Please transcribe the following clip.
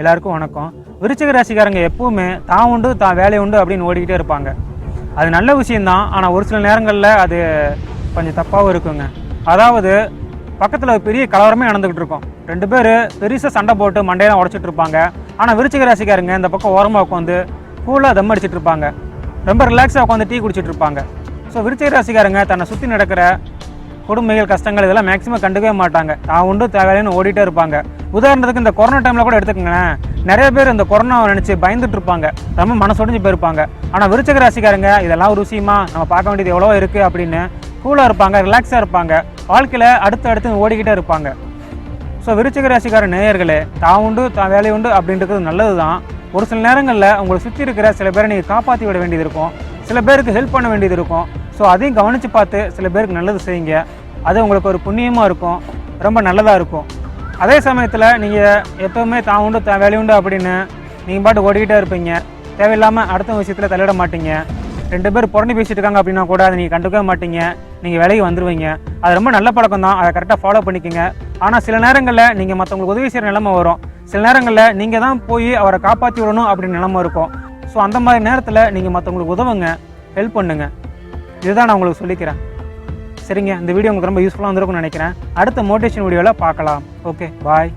எல்லாருக்கும் வணக்கம். விருச்சிக ராசிக்காரங்க எப்பவுமே தான் உண்டு தான் வேலை உண்டு அப்படின்னு ஓடிக்கிட்டே இருப்பாங்க. அது நல்ல விஷயம்தான் ஆனால் ஒரு சில நேரங்களில் அது கொஞ்சம் தப்பாகவும் இருக்குங்க. அதாவது பக்கத்தில் ஒரு பெரிய கலவரமே நடந்துக்கிட்டு இருக்கும். ரெண்டு பேர் பெருசாக சண்டை போட்டு மண்டையெல்லாம் உடச்சிட்டு இருப்பாங்க. ஆனால் விருச்சிக ராசிக்காரங்க இந்த பக்கம் ஓரமாக உட்காந்து கூலாக தம் அடிச்சிட்டு இருப்பாங்க. ரொம்ப ரிலாக்ஸாக உட்காந்து டீ குடிச்சிட்டு இருப்பாங்க. ஸோ விருச்சிக ராசிக்காரங்க தன்னை சுற்றி நடக்கிற குடும்பங்கள் கஷ்டங்கள் இதெல்லாம் மேக்ஸிமம் கண்டுக்கவே மாட்டாங்க. தான் உண்டு தேவையில்லைன்னு ஓடிட்டே இருப்பாங்க. உதாரணத்துக்கு இந்த கொரோனா டைமில் கூட எடுத்துக்கங்களேன். நிறைய பேர் இந்த கொரோனாவை நினச்சி பயந்துட்டு இருப்பாங்க. ரொம்ப மனசொடைஞ்சு போயிருப்பாங்க. ஆனால் விருச்சக ராசிக்காரங்க இதெல்லாம் ஒரு விஷயமா நம்ம பார்க்க வேண்டியது எவ்வளோ இருக்குது அப்படின்னு கூலாக இருப்பாங்க ரிலாக்ஸாக இருப்பாங்க. வாழ்க்கையில் அடுத்து அடுத்து ஓடிக்கிட்டே இருப்பாங்க. ஸோ விருச்சக ராசிக்கார நேயர்களே தான் உண்டு தான் வேலை உண்டு அப்படின்றது நல்லது தான் ஒரு சில நேரங்களில் உங்களை சுற்றி இருக்கிற சில பேரை நீங்கள் காப்பாற்றி விட வேண்டியது இருக்கும். சில பேருக்கு ஹெல்ப் பண்ண வேண்டியது இருக்கும். ஸோ அதையும் கவனித்து பார்த்து சில பேருக்கு நல்லது செய்யுங்க. அது உங்களுக்கு ஒரு புண்ணியமாக இருக்கும். ரொம்ப நல்லதாக இருக்கும். அதே சமயத்தில் நீங்கள் எப்போவுமே தான் உண்டு தான் வேலை உண்டு அப்படின்னு நீங்கள் பாட்டு ஓடிக்கிட்டே இருப்பீங்க. தேவையில்லாமல் அடுத்த விஷயத்தில் தலையிட மாட்டீங்க. ரெண்டு பேர் புறணி பேசிட்டு இருக்காங்க அப்படின்னா கூட அதை நீங்கள் கண்டுக்கவே மாட்டீங்க. நீங்கள் வேலைக்கு வந்துடுவீங்க அது ரொம்ப நல்ல பழக்கம் தான் அதை கரெக்டாக ஃபாலோ பண்ணிக்கோங்க. ஆனால் சில நேரங்களில் நீங்கள் மற்றவங்களுக்கு உதவி செய்கிற நிலைமை வரும். சில நேரங்களில் நீங்கள் தான் போய் அவரை காப்பாற்றி விடணும் அப்படின்னு நிலமை இருக்கும். ஸோ அந்த மாதிரி நேரத்தில் நீங்கள் மற்றவங்களுக்கு உதவுங்க. ஹெல்ப் பண்ணுங்கள் இதுதான் நான் உங்களுக்கு சொல்லிக்கிறேன். சரிங்க இந்த வீடியோ உங்களுக்கு ரொம்ப யூஸ்ஃபுல்லாக வந்திருக்கும்னு நினைக்கிறேன். அடுத்த மோட்டிவேஷன் வீடியோவில் பார்க்கலாம். Okay bye